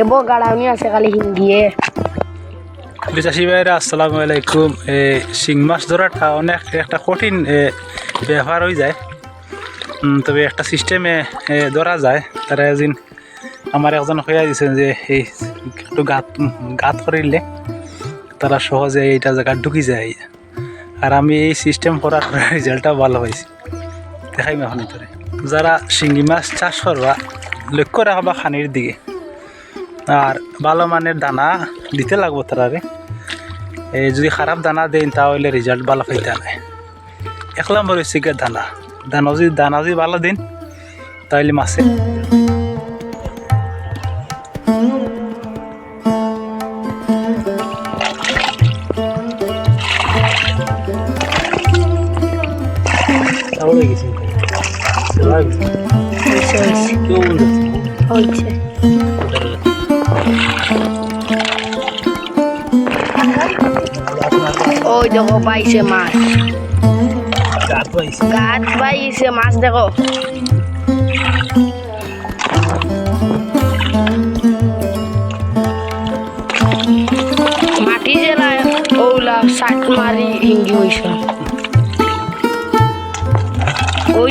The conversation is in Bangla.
এবো গাড়াউনি আছে খালি হিন্দিয়ে। ভাইরা, আসসালামু আলাইকুম। শিং মাছ ধরাটা অনেক একটা কঠিন ব্যাপার হয়ে যায়। তবে একটা সিস্টেমে ধরা যায়। তারা একদিন আমার একজন হইয়া দিয়েছেন যে, এই একটু গাত গাত করিলে তারা সহজে এইটা জায়গা ঢুকি যায়। আর আমি এই সিস্টেম করার রেজাল্টটাও ভালো হয়েছে দেখাই এখন ধরে যারা শিঙ্গি মাছ চাষ করবা, লক্ষ্য রাখবা খানির দিকে আর ভালো মানের দানা দিতে লাগবো তারারে এ, যদি খারাপ দানা দেন তাহলে রেজাল্ট ভালো পাইতে নাই এক নম্বর হচ্ছে গিয়ে দানা। দানা যদি দানা যদি ভালো দিন, তাহলে মাছে। হয়েছে হয়েছে হয়েছে ওই দেখো, পাইছে মাছ। গাছ পাইছে মাছ, দেখো। মাটি জেলায় ওলা সাত মারি হিঙ্গি হয়েছে ওই